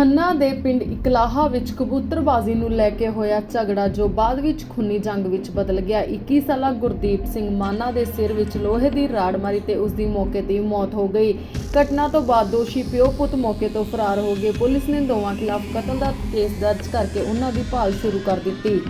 ਖੰਨਾ ਦੇ ਪਿੰਡ ਇਕਲਾਹਾ ਵਿੱਚ ਕਬੂਤਰਬਾਜ਼ੀ ਨੂੰ ਲੈ ਕੇ ਹੋਇਆ ਝਗੜਾ, ਜੋ ਬਾਅਦ ਵਿੱਚ ਖੂਨੀ ਜੰਗ ਵਿੱਚ ਬਦਲ ਗਿਆ। 21 ਸਾਲਾ ਗੁਰਦੀਪ ਸਿੰਘ ਮਾਨਾ ਦੇ ਸਿਰ ਵਿੱਚ ਲੋਹੇ ਦੀ ਰਾੜ ਮਾਰੀ ਤੇ ਉਸ ਦੀ ਮੌਕੇ ਤੇ ਹੀ ਮੌਤ ਹੋ ਗਈ। ਘਟਨਾ ਤੋਂ ਬਾਅਦ ਦੋਸ਼ੀ ਪਿਓ ਪੁੱਤ ਮੌਕੇ ਤੋਂ ਫਰਾਰ ਹੋ ਗਏ। ਪੁਲਿਸ ਨੇ ਦੋਵਾਂ ਖਿਲਾਫ ਕਤਲ ਦਾ ਕੇਸ ਦਰਜ ਕਰਕੇ ਉਹਨਾਂ ਦੀ ਭਾਲ ਸ਼ੁਰੂ ਕਰ ਦਿੱਤੀ।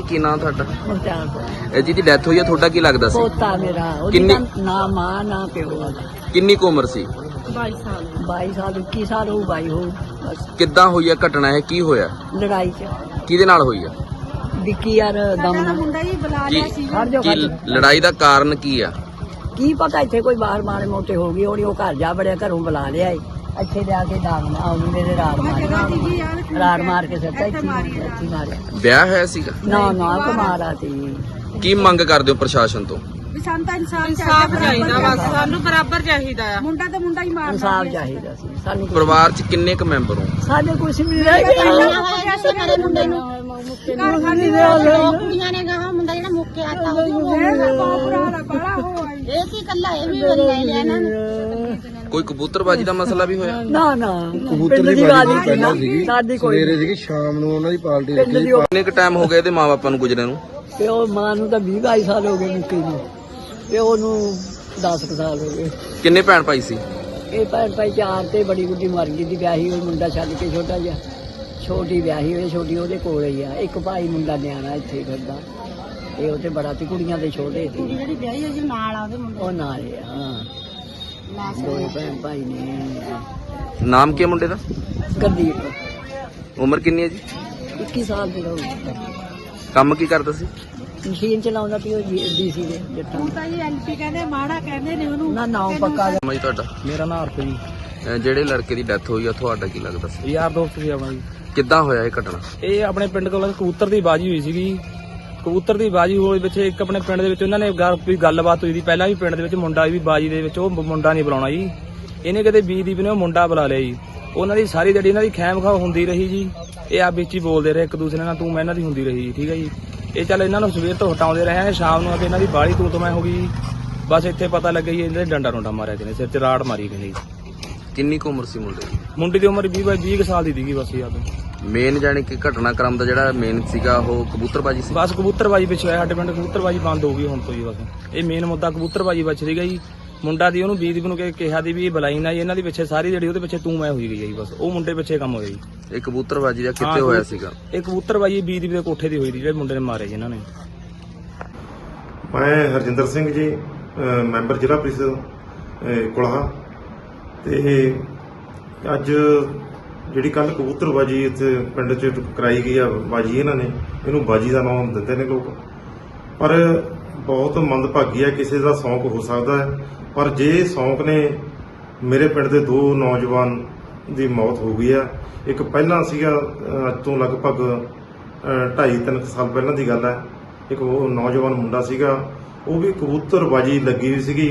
ਕੀ ਨਾਮ ਤੁਹਾਡਾ? ਮੁਲਤਾਨ ਇਹ ਜਿਹਦੀ ਡੈਥ ਹੋਈ ਹੈ ਤੁਹਾਡਾ ਕੀ ਲੱਗਦਾ ਸੀ? ਪੋਤਾ ਮੇਰਾ ਉਹਦੀ ਕਿੰਨੀ- ਨਾ ਮਾਂ ਨਾ ਪਿਓ ਆ। ਕਿੰਨੀ ਕੁ ਉਮਰ ਸੀ? 22 ਸਾਲ। 21 ਸਾਲ ਹੋ ਬਾਈ ਹੋ ਬਸ। ਕਿੱਦਾਂ ਹੋਈ ਹੈ ਘਟਨਾ ਇਹ? ਕੀ ਹੋਇਆ? ਲੜਾਈ ਚ। ਕਿਹਦੇ ਨਾਲ ਹੋਈ ਹੈ ਵਿੱਕੀ ਯਾਰ ਦਮਨਾ ਕੀ ਹਰ ਜੋ ਕੀ ਲੜਾਈ ਦਾ ਕਾਰਨ ਕੀ ਆ? ਕੀ ਪਤਾ ਇੱਥੇ ਕੋਈ ਬਾਹਰ ਮਾਰੇ ਮੋਟੇ ਹੋ ਗਈ ਹੋਣੀ ਉਹ ਘਰ ਜਾ ਬੜਿਆ ਘਰੋਂ ਬੁਲਾ ਲਿਆ ਏ। ਇੱਥੇ ਲਿਆ ਕੇ ਦਾਗਨਾ ਉਹ ਮੇਰੇ ਰਾੜ ਮਾਰ। ਰਾੜ ਮਾਰ ਕੇ ਸੱਚਾ ਇੱਥੇ ਇੱਥੇ ਮਾਰਿਆ। ਵਿਆਹ ਹੋਇਆ ਸੀਗਾ? ਨਾ ਨਾ ਕੁਮਾਰਾ ਸੀ ਕੀ ਮੰਗ ਕਰਦੇ ਹੋ ਪ੍ਰਸ਼ਾਸਨ ਤੋਂ? ਵੀ ਸਾਨੂੰ ਤਾਂ ਇਨਸਾਫ ਇਨਸਾਫ ਚਾਹੀਦਾ ਬਸ ਸਾਨੂੰ ਬਰਾਬਰ ਚਾਹੀਦਾ ਆ। ਮੁੰਡਾ ਤਾਂ ਮੁੰਡਾ ਹੀ ਮਾਰਦਾ ਇਨਸਾਫ ਚਾਹੀਦਾ ਸੀ ਸਾਨੂੰ ਪਰਿਵਾਰ 'ਚ ਕਿੰਨੇ ਕੁ ਮੈਂਬਰ ਹੋ? ਸਾਡੇ ਕੁਝ ਨਹੀਂ ਰਹਿ ਗਿਆ ਮੁੰਡੇ ਨੂੰ ਕੁੜੀਆਂ ਨੇ ਕਹਾ ਮੁੰਡਾ ਮੁੱਕੇ ਆਤਾ ਉਹ ਇਹ ਸੀ ਕੱਲਾ ਇਹ ਵੀ ਬੰਦਾ ਹੀ ਇਹਨਾਂ ਨੂੰ। ਕੋਈ ਕਬੂਤਰਬਾਜੀ ਦਾ ਮਸਲਾ ਵੀ ਹੋਇਆ? ਨਾ ਨਾ। ਕਬੂਤਰ ਦੀ ਬਾਜੀ ਪਹਿਲਾਂ ਸੀਗੀ। ਸਾਡੀ ਕੋਈ ਸਵੇਰੇ ਸੀਗੀ ਸ਼ਾਮ ਨੂੰ ਉਹਨਾਂ ਦੀ ਪਾਰਟੀ ਉਹ- ਕਿੰਨੇ ਕੁ ਟਾਈਮ ਹੋ ਗਿਆ ਇਹਦੇ ਮਾਪਿਆਂ ਨੂੰ ਗੁਜਰੇ ਨੂੰ? ਤੇ ਉਹ ਮਾਂ ਨੂੰ ਤਾਂ 20 22 ਸਾਲ ਹੋ ਗਏ ਮੁੱਕੀ ਨੂੰ। ਤੇ ਉਹਨੂੰ 10 ਕੁ ਸਾਲ ਹੋ ਗਏ। ਕਿੰਨੇ ਭੈਣ ਭਾਈ ਸੀ? ਇਹ ਭੈਣ ਭਾਈ ਚਾਰ ਤੇ ਬੜੀ ਗੁੱਡੀ ਮਰ ਗਈ ਦੀ ਵਿਆਹੀ ਹੋਈ ਮੁੰਡਾ ਛੱਡ ਕੇ ਛੋਟਾ ਜਿਹਾ। ਛੋਟੀ ਵਿਆਹੀ ਹੋਈ ਛੋਟੀ ਉਹਦੇ ਕੋਲ ਹੀ ਆ। ਇੱਕ ਭਾਈ ਮੁੰਡਾ ਨਿਆਣਾ ਇੱਥੇ ਫਿਰਦਾ। ਇਹ ਉਹ ਤੇ ਬੜਾ ਤੇ ਕੁੜੀਆਂ ਦੇ ਛੋਟੇ ਸੀ। ਜਿਹੜੀ ਵਿਆਹੀ ਹੋਈ ਸੀ ਨਾਲ ਆ ਉਹਦੇ ਮੁੰਡੇ ਉਹ ਨਾਲ ਹੀ ਆ, ਹਾਂ। ਦੋਏ ਭੈਣ ਭਾਈ ਨੇ। ਨਾਮ ਕੀ ਹੈ ਮੁੰਡੇ ਦਾ? ਗਰਦੀਪ। ਉਮਰ ਕਿੰਨੀ ਹੈ ਜੀ? 21 ਸਾਲ ਦੀ ਹੋ ਕੰਮ ਕੀ ਕਰਦਾ ਸੀ? ਮਸ਼ੀਨ ਚਲਾਉਂਦਾ ਪਿਓ ਡੀਸੀ ਦੇ ਜੱਟਾਂ ਹੁਣ ਤਾਂ ਜੀ ਐਲਪੀ ਕਹਿੰਦੇ ਮਾੜਾ ਕਹਿੰਦੇ ਨੇ ਉਹਨੂੰ। ਨਾ ਨਾਮ ਪੱਕਾ ਨਾਮ ਜੀ ਤੁਹਾਡਾ? ਮੇਰਾ ਨਾਮ ਅਰਥ ਜੀ। ਅਹ ਜਿਹੜੇ ਲੜਕੇ ਦੀ ਡੈਥ ਹੋਈ ਆ ਤੁਹਾਡਾ ਕੀ ਲੱਗਦਾ ਸੀ? ਯਾਰ ਦੋਸਤ ਸੀ ਆਪਣਾ ਜੀ। ਕਿੱਦਾਂ ਹੋਇਆ ਇਹ ਘਟਨਾ? ਇਹ ਆਪਣੇ ਪਿੰਡ ਕੋਲ ਕਬੂਤਰ ਦੀ ਬਾਜੀ ਹੋਈ ਸੀਗੀ। ਕਬੂਤਰ ਦੀ ਬਾਜੀ ਹੋਈ ਵਿੱਚ ਇੱਕ ਆਪਣੇ ਪਿੰਡ ਦੇ ਵਿੱਚ ਉਹਨਾਂ ਨੇ ਗੱਲ ਕੋਈ ਗੱਲਬਾਤ ਹੋਈ ਦੀ ਪਹਿਲਾਂ ਵੀ ਪਿੰਡ ਦੇ ਵਿੱਚ ਮੁੰਡਾ ਵੀ ਬਾਜੀ ਦੇ ਵਿੱਚ ਉਹ ਮੁੰਡਾ ਨਹੀਂ ਬੁਲਾਉਣਾ ਜੀ। ਇਹਨੇ ਕਦੇ ਬੀਦੀਪ ਨੇ ਉਹ ਮੁੰਡਾ ਬੁਲਾ ਲਿਆ ਜੀ। ਉਹਨਾਂ ਦੀ ਸਾਰੀ ਜਿਹੜੀ ਇਹਨਾਂ ਦੀ ਖੈਮ ਖਾ ਹੁੰਦੀ ਰਹੀ ਜੀ। ਇਹ ਆ ਵਿੱਚ ਹੀ ਬੋਲਦੇ ਰਹੇ ਇੱਕ ਦੂਸਰੇ ਨਾਲ ਤੂੰ ਮੈਂ ਇਹਨਾਂ ਦੀ ਹੁੰਦੀ ਰਹੀ ਜੀ ਠੀਕ ਹੈ ਜੀ। ਇਹ ਚੱਲ ਇਹਨਾਂ ਨੂੰ ਸਵੇਰ ਤੋਂ ਹਟਾਉਂਦੇ ਰਹੇ ਆ ਸ਼ਾਮ ਨੂੰ ਆ ਕੇ ਇਹਨਾਂ ਦੀ ਬਾਲੀ ਤੂੰ ਤੋਂ ਮੈਂ ਹੋ ਗਈ ਜੀ। ਬਸ ਇੱਥੇ ਪਤਾ ਲੱਗਿਆ ਜੀ ਇਹਨੇ ਡੰਡਾ ਡੁੰਡਾ ਮਾਰਿਆ ਕਿਨੇ ਸਿਰ 'ਚ ਰਾੜ ਮਾਰੀ ਕਿਨੇ ਕਿੰਨੀ ਕੁ ਉਮਰ ਸੀ ਮੁੰਡੇ ਦੀ? ਮੁੰਡੇ ਦੀ ਉਮਰ 20 ਬਾਈ 20 ਕੁ ਸਾਲ ਦੀ ਸੀਗੀ ਬਸ ਯਾਦ ਮੇਨ ਜਾਣੀ ਕਿ ਘਟਨਾਕ੍ਰਮ ਦਾ ਜਿਹੜਾ ਮੇਨ ਸੀਗਾ ਉਹ ਕਬੂਤਰਬਾਜੀ ਸੀ? ਬਸ ਕਬੂਤਰਬਾਜੀ ਪਿੱਛੇ ਹੋਇਆ ਸਾਡੇ ਪਿੰਡ ਕਬੂਤਰਬਾਜੀ ਬੰਦ ਹੋ ਗਈ ਹੁਣ ਤੋਂ ਜੀ ਬਸ। ਇਹ ਮੇਨ ਮੁੱਦਾ ਕਬੂਤਰਬਾਜੀ ਬਚ ਸੀਗਾ ਜੀ। ਮੁੰਡਾ ਦੀ ਉਹਨੂੰ ਬੀਦੀਪ ਨੂੰ ਕਿ- ਕਿਹਾ ਦੀ ਵੀ ਇਹ ਬੁਲਾਈ ਨਾ ਜੀ ਇਹਨਾਂ ਦੀ ਪਿੱਛੇ ਸਾਰੀ ਜਿਹੜੀ ਉਹਦੇ ਪਿੱਛੇ ਤੂੰ ਮੈਂ ਹੋਈ ਗਈ ਜੀ ਬਸ। ਉਹ ਮੁੰਡੇ ਪਿੱਛੇ ਕੰਮ ਹੋਇਆ ਜੀ। ਇਹ ਕਬੂਤਰਬਾਜੀ ਦਾ ਹਾਂ, ਕਿੱਥੇ ਹੋਇਆ ਕਬੂ- ਸੀਗਾ? ਇਹ ਕਬੂਤਰਬਾਜੀ ਬੀਦੀਪ ਦੇ ਕੋਠੇ ਦੀ ਹੋਈ ਦੀ ਜਿਹੜੇ ਮੁੰਡੇ ਨੇ ਮਾਰੇ ਜੀ ਇਹਨਾਂ ਨੇ। ਮੈਂ ਹਰਜਿੰਦਰ ਸਿੰਘ ਜੀ ਮੈਂਬਰ ਜ਼ਿਲ੍ਹਾ ਪ੍ਰੀਸ਼ਦ ਕੁਲਾਹਾ। ਤੇ ਅੱਜ ਜਿਹੜੀ ਕੱਲ ਕਬੂਤਰਬਾਜੀ ਇੱਥੇ ਪਿੰਡ 'ਚ ਕਰਾਈ ਗਈ ਆ, ਬਾਜੀ ਇਹਨਾਂ ਨੇ, ਇਹਨੂੰ ਬਾਜੀ ਦਾ ਨਾਮ ਦਿੰਦੇ ਨੇ ਲੋਕ। ਪਰ ਬਹੁਤ ਮੰਦਭਾਗੀ ਹੈ ਕਿਸੇ ਦਾ ਸ਼ੌਂਕ ਹੋ ਸਕਦਾ ਹੈ। ਪਰ ਜੇ ਸ਼ੌਂਕ ਨੇ, ਮੇਰੇ ਪਿੰਡ ਦੇ ਦੋ ਨੌਜਵਾਨ ਦੀ ਮੌਤ ਹੋ ਗਈ ਆ। ਇੱਕ ਪਹਿਲਾਂ ਸੀਗਾ ਅੱਜ ਤੋਂ ਲਗਭਗ 2.5 3 ਸਾਲ ਪਹਿਲਾਂ ਦੀ ਗੱਲ ਹੈ ਇੱਕ ਉਹ ਨੌਜਵਾਨ ਮੁੰਡਾ ਸੀਗਾ, ਉਹ ਵੀ ਕਬੂਤਰਬਾਜੀ ਲੱਗੀ ਹੋਈ ਸੀਗੀ।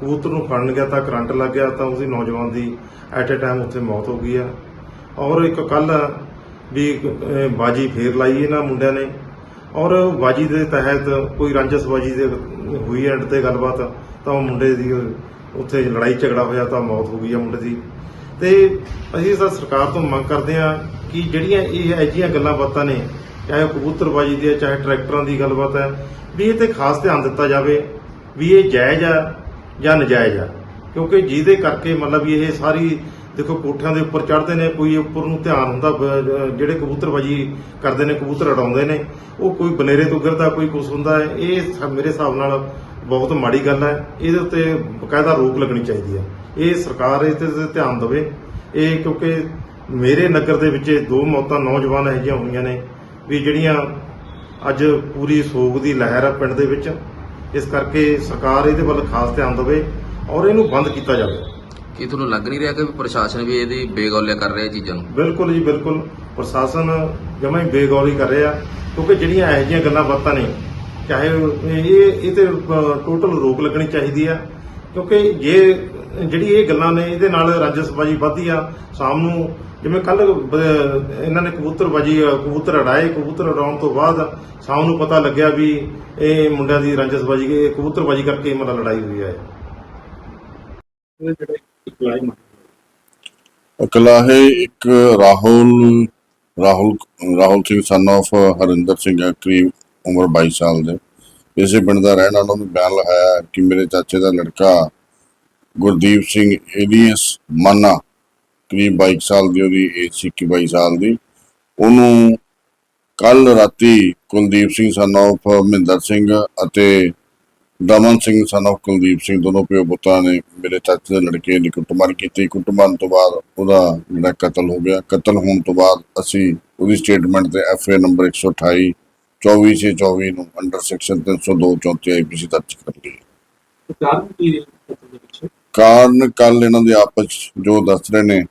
ਕਬੂਤਰ ਨੂੰ ਫੜਨ ਗਿਆ ਤਾਂ ਕਰੰਟ ਲੱਗ ਗਿਆ, ਤਾਂ ਉਸਦੀ ਨੌਜਵਾਨ ਦੀ ਐਟ ਅ ਟਾਈਮ ਉੱਥੇ ਮੌਤ ਹੋ ਗਈ ਆ। ਔਰ ਇੱਕ ਕੱਲ ਵੀ ਬਾਜੀ ਫੇਰ ਲਾਈ ਇਹਨਾਂ ਮੁੰਡਿਆਂ ਨੇ। ਔਰ ਬਾਜੀ ਦੇ ਤਹਿਤ ਕੋਈ ਰੰਜਸ ਬਾਜੀ ਦੇ ਹੋਈ ਐਂਡ ਤੇ ਗੱਲਬਾਤ, ਤਾਂ ਉਹ ਮੁੰਡੇ ਦੀ ਉੱਥੇ ਲੜਾਈ ਝਗੜਾ ਹੋਇਆ ਤਾਂ ਮੌਤ ਹੋ ਗਈ ਆ ਮੁੰਡੇ ਦੀ। ਤੇ ਅਸੀਂ ਤਾਂ ਸਰਕਾਰ ਤੋਂ ਮੰਗ ਕਰਦੇ ਆ ਕਿ ਜਿਹੜੀਆਂ ਇਹ ਅਜਿਹੀਆਂ ਗੱਲਾਂ ਬਾਤਾਂ ਨੇ, ਚਾਹੇ ਉਹ ਕਬੂਤਰਬਾਜੀ ਦੀ ਹੈ, ਚਾਹੇ ਟਰੈਕਟਰਾਂ ਦੀ ਗੱਲਬਾਤ ਹੈ, ਵੀ ਇਹ ਤੇ ਖਾਸ ਧਿਆਨ ਦਿੱਤਾ ਜਾਵੇ ਵੀ ਇਹ ਜਾਇਜ਼ ਆ ਜਾਂ ਨਜਾਇਜ਼ ਆ। ਕਿਉਂਕਿ ਜਿਹਦੇ ਕਰਕੇ ਮਤਲਬ ਵੀ ਇਹ ਸਾਰੀ ਦੇਖੋ ਕੋਠਿਆਂ ਦੇ ਉੱਪਰ ਚੜ੍ਹਦੇ ਨੇ, ਕੋਈ ਉੱਪਰ ਨੂੰ ਧਿਆਨ ਹੁੰਦਾ ਜਿਹੜੇ ਕਬੂਤਰਬਾਜੀ ਕਰਦੇ ਨੇ, ਕਬੂਤਰ ਅਡਾਉਂਦੇ ਨੇ, ਉਹ ਕੋਈ ਬਨੇਰੇ ਤੋਂ ਗਿਰਦਾ ਕੋਈ ਕੁਛ ਹੁੰਦਾ ਹੈ, ਇਹ ਮੇਰੇ ਹਿਸਾਬ ਨਾਲ ਬਹੁਤ ਮਾੜੀ ਗੱਲ ਹੈ। ਇਹਦੇ ਉੱਤੇ ਬਕਾਇਦਾ ਰੋਕ ਲੱਗਣੀ ਚਾਹੀਦੀ ਹੈ। ਇਹ ਸਰਕਾਰ ਇਸ ਤੇ ਧਿਆਨ ਦੇਵੇ। ਇਹ ਕਿਉਂਕਿ ਮੇਰੇ ਨਗਰ ਦੇ ਵਿੱਚ ਦੋ ਮੌਤਾਂ ਨੌਜਵਾਨ ਇਹੋ ਜਿਹੀਆਂ ਹੋਈਆਂ ਨੇ ਵੀ ਜਿਹੜੀਆਂ ਅੱਜ ਪੂਰੀ ਸੋਗ ਦੀ ਲਹਿਰ ਹੈ ਪਿੰਡ ਦੇ ਵਿੱਚ। ਇਸ ਕਰਕੇ ਸਰਕਾਰ ਇਹਦੇ ਵੱਲ ਖਾਸ ਧਿਆਨ ਦੇਵੇ ਔਰ ਇਹਨੂੰ ਬੰਦ ਕੀਤਾ ਜਾਵੇ। ਕੀ ਤੁਹਾਨੂੰ ਲੱਗ ਨਹੀਂ ਰਿਹਾ ਕਿ ਪ੍ਰਸ਼ਾਸਨ ਵੀ ਇਹਦੀ ਬੇਗੌਲਿਆ ਕਰ ਰਿਹਾ ਇਹ ਚੀਜ਼ਾਂ ਨੂੰ? ਬਿਲਕੁਲ ਜੀ ਬਿਲਕੁਲ। ਪ੍ਰਸ਼ਾਸਨ ਜਮਾਂ ਹੀ ਬੇਗੌਰੀ ਕਰ ਰਿਹਾ ਕਿਉਂਕਿ ਜਿਹੜੀਆਂ ਇਹੋ ਜਿਹੀਆਂ ਗੱਲਾਂ ਬਾਤਾਂ ਨੇ ਚਾਹੇ ਇਹ ਇਹ ਤੇ ਟੋਟਲ ਰੋਕ ਲੱਗਣੀ ਚਾਹੀਦੀ ਆ ਕਿਉਂਕਿ ਜੇ ਜਿਹੜੀ ਇਹ ਗੱਲਾਂ ਨੇ ਇਹਦੇ ਨਾਲ ਰਾਜਸਬਾਜੀ ਵੱਧਦੀ ਆ ਸ਼ਾਮ ਨੂੰ ਜਿਵੇਂ ਕੱਲ ਇਹਨਾਂ ਨੇ ਕਬੂਤਰਬਾਜੀ ਕਬੂਤਰ ਉਡਾਏ ਕਬੂਤਰ ਉਡਾਉਣ ਤੋਂ ਬਾਅਦ ਸ਼ਾਮ ਨੂੰ ਪਤਾ ਲੱਗਿਆ ਵੀ ਇਹ ਮੁੰਡਿਆਂ ਦੀ ਰਾਜਸਬਾਜੀ ਇਹ ਕਬੂਤਰਬਾਜੀ ਕਰਕੇ ਮਤਲਬ ਲੜਾਈ ਹੋਈ ਹੈ। ਕਲਾਹੇ ਇੱਕ ਰਾਹੁਲ ਰਾਹੁਲ ਰਾਹੁਲ ਸਿੰਘ ਸਨ of ਹਰਿੰਦਰ ਸਿੰਘ ਹੈ, ਕਰੀਬ ਉਮਰ 22 ਸਾਲ ਦੇ। ਇਸੇ ਪਿੰਡ ਦਾ ਰਹਿਣ ਵਾਲਾ ਨੂੰ ਬਿਆਨ ਲਗਾਇਆ ਕਿ ਮੇਰੇ ਚਾਚੇ ਦਾ ਲੜਕਾ ਗੁਰਦੀਪ ਸਿੰਘ ਏਲੀਅਸ ਮਾਨਾ ਕਰੀਬ 22 ਸਾਲ ਦੀ ਉਹਦੀ ਏਜ ਸੀ 21 22 ਸਾਲ ਦੀ। ਉਹਨੂੰ ਕੱਲ ਰਾਤੀ ਕੁਲਦੀਪ ਸਿੰਘ ਸਨ of ਮਹਿੰਦਰ ਸਿੰਘ ਅਤੇ ਦਮਨ ਸਿੰਘ ਸਨ of ਕੁਲਦੀਪ ਸਿੰਘ ਦੋਨੋਂ ਪਿਓ ਪੁੱਤਾਂ ਨੇ ਮੇਰੇ ਚਾਚੇ ਦੇ ਲੜਕੇ ਦੀ ਕੁੱਟਮਾਰ ਕੀਤੀ। ਕੁੱਟਮਾਰ ਤੋਂ ਬਾਅਦ ਉਹਦਾ ਜਿਹੜਾ ਕਤਲ ਹੋ ਗਿਆ। ਕਤਲ ਹੋਣ ਤੋਂ ਬਾਅਦ ਅਸੀਂ ਉਹਦੀ ਸਟੇਟਮੈਂਟ ਤੇ ਐਫ ਏ ਨੰਬਰ 128 24 ਛੇ 24 ਨੂੰ ਅੰਡਰ ਸੈਕਸ਼ਨ 302 34 ਆਈਪੀਸੀ ਦਰਜ ਕਰ ਲਈ। ਕਾਰਨ ਕੱਲ ਇਹਨਾਂ ਦੇ ਆਪਸ ਜੋ ਦੱਸ ਰਹੇ ਨੇ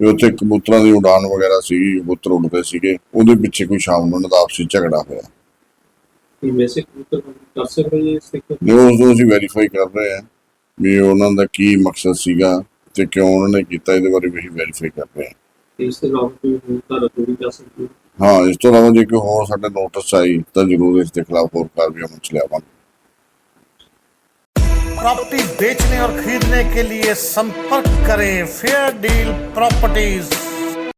ਵੀ ਉੱਥੇ ਕਬੂਤਰਾਂ ਦੀ ਉਡਾਨ ਵਗੈਰਾ ਸੀਗੀ ਕਬੂਤਰ ਉੱਡਦੇ ਸੀਗੇ। ਉਹਦੇ ਪਿੱਛੇ ਕੋਈ ਸ਼ਾਮ ਨੂੰ ਇਹਨਾਂ ਦਾ ਆਪਸੀ ਝਗੜਾ ਹੋਇਆ। ਵੈਸੇ ਕਬੂਤਰ ਕਰ ਸਕਦੇ ਜੀ ਇਸ ਤਰੀਕੇ ਨੇ ਉਸ ਨੂੰ ਅਸੀਂ ਵੈਰੀਫਾਈ ਕਰ ਰਹੇ ਹਾਂ ਵੀ ਉਹਨਾਂ ਦਾ ਕੀ ਮਕਸਦ ਸੀਗਾ ਤੇ ਕਿਉਂ ਉਹਨਾਂ ਨੇ ਕੀਤਾ ਇਹਦੇ ਬਾਰੇ ਵੀ ਅਸੀਂ ਵੈਰੀਫਾਈ ਕਰ ਰਹੇ ਹਾਂ ਇਸ ਦੇ ਇਲਾਵਾ ਕੋਈ ਹੋਰ ਧਾਰਾ ਕੋਈ ਕਰ ਸਕਦੀ ਹਾਂ ਇਸ ਤੋਂ ਇਲਾਵਾ ਜੇ ਕੋਈ ਹੋਰ ਸਾਡੇ ਨੋਟਿਸ ਆਈ ਤਾਂ ਜ਼ਰੂਰ ਇਸ ਦੇ ਖਿਲਾਫ ਹੋਰ ਕਾਰਵਾਈ ਅਮਲ ਚ ਲਿਆਵਾਂਗੇ प्रॉपर्टी बेचने और खरीदने के लिए संपर्क करें फेयर डील प्रॉपर्टीज